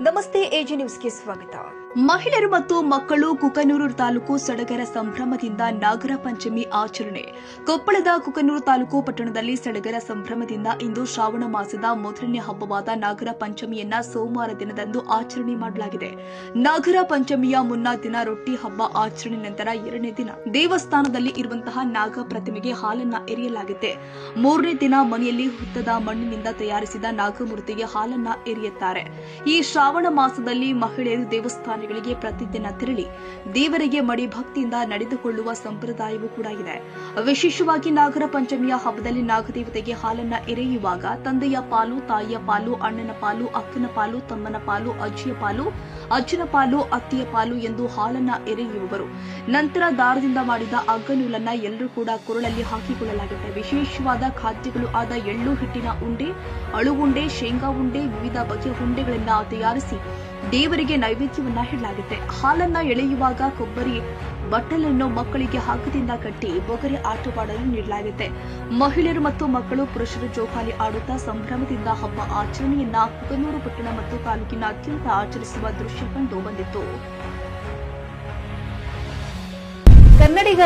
ನಮಸ್ತೆ ಎಜಿ ನ್ಯೂಸ್ಗೆ ಸ್ವಾಗತ ಮಹಿಳೆಯರು ಮತ್ತು ಮಕ್ಕಳು ಕುಕನೂರು ತಾಲೂಕು ಸಡಗರ ಸಂಭ್ರಮದಿಂದ ನಾಗರ ಪಂಚಮಿ ಆಚರಣೆ. ಕೊಪ್ಪಳದ ಕುಕನೂರು ತಾಲೂಕು ಪಟ್ಟಣದಲ್ಲಿ ಸಡಗರ ಸಂಭ್ರಮದಿಂದ ಇಂದು ಶ್ರಾವಣ ಮಾಸದ ಮೊದಲನೇ ಹಬ್ಬವಾದ ನಾಗರ ಪಂಚಮಿಯನ್ನ ಸೋಮವಾರ ದಿನದಂದು ಆಚರಣೆ ಮಾಡಲಾಗಿದೆ. ನಾಗರ ಪಂಚಮಿಯ ಮುನ್ನಾ ದಿನ ರೊಟ್ಟಿ ಹಬ್ಬ ಆಚರಣೆ ನಂತರ ಎರಡನೇ ದಿನ ದೇವಸ್ಥಾನದಲ್ಲಿ ಇರುವಂತಹ ನಾಗ ಪ್ರತಿಮೆಗೆ ಹಾಲನ್ನ ಎರೆಯಲಾಗಿದೆ ಮೂರನೇ ದಿನ ಮನೆಯಲ್ಲಿ ಹುತ್ತದ ಮಣ್ಣಿನಿಂದ ತಯಾರಿಸಿದ ನಾಗಮೂರ್ತಿಗೆ ಹಾಲನ್ನ ಎರೆಯುತ್ತಾರೆ. ಈ ಶ್ರಾವಣ ಮಾಸದಲ್ಲಿ ಮಹಿಳೆಯರು ದೇವಸ್ಥಾನಗಳಿಗೆ ಪ್ರತಿದಿನ ತೆರಳಿ, ದೇವರಿಗೆ ಮಡಿ ಭಕ್ತಿಯಿಂದ ನಡೆದುಕೊಳ್ಳುವ ಸಂಪ್ರದಾಯವೂ ಕೂಡ ಇದೆ. ವಿಶೇಷವಾಗಿ ನಾಗರ ಪಂಚಮಿಯ ಹಬ್ಬದಲ್ಲಿ ನಾಗದೇವತೆಗೆ ಹಾಲನ್ನ ಎರೆಯುವಾಗ ತಂದೆಯ ಪಾಲು, ತಾಯಿಯ ಪಾಲು, ಅಣ್ಣನ ಪಾಲು, ಅಕ್ಕನ ಪಾಲು, ತಮ್ಮನ ಪಾಲು, ಅಜ್ಜಿಯ ಪಾಲು ಅಜ್ಜನ ಪಾಲು, ಅತ್ತಿಯ ಪಾಲು ಎಂದು ಹಾಲನ್ನ ಎರೆಯುವವರು. ನಂತರ ದಾರದಿಂದ ಮಾಡಿದ ಅಗ್ಗನೂಲನ್ನ ಎಲ್ಲರೂ ಕೂಡ ಕೊರಳಲ್ಲಿ ಹಾಕಿಕೊಳ್ಳಲಾಗುತ್ತೆ. ವಿಶೇಷವಾದ ಖಾದ್ಯಗಳು ಆದ ಎಳ್ಳು, ಹಿಟ್ಟಿನ ಉಂಡೆ, ಅಳುಗುಂಡೆ, ಶೇಂಗಾ ಉಂಡೆ, ವಿವಿಧ ಬಗೆಯ ಉಂಡೆಗಳನ್ನ ತಯಾರಿಸಿ ದೇವರಿಗೆ ನೈವೇದ್ಯವನ್ನ ಇಡಲಾಗುತ್ತೆ. ಹಾಲನ್ನ ಎಳೆಯುವಾಗ ಕೊಬ್ಬರಿ ಬಟ್ಟಲನ್ನು ಮಕ್ಕಳಿಗೆ ಹಗ್ಗದಿಂದ ಕಟ್ಟಿ ಬೊಗರೆ ಆಟವಾಡಲು ನೀಡಲಾಗುತ್ತೆ. ಮಹಿಳೆಯರು ಮತ್ತು ಮಕ್ಕಳು ಪುರುಷರು ಜೋಕಾಲಿ ಆಡುತ್ತಾ ಸಂಭ್ರಮದಿಂದ ಹಬ್ಬ ಆಚರಣೆಯನ್ನ ಕುಗನೂರು ಪಟ್ಟಣ ಮತ್ತು ತಾಲೂಕಿನಾದ್ಯಂತ ಆಚರಿಸುವ ದೃಶ್ಯ ಕಂಡು ಬಂದಿತ್ತು. ಕನ್ನಡಿಗ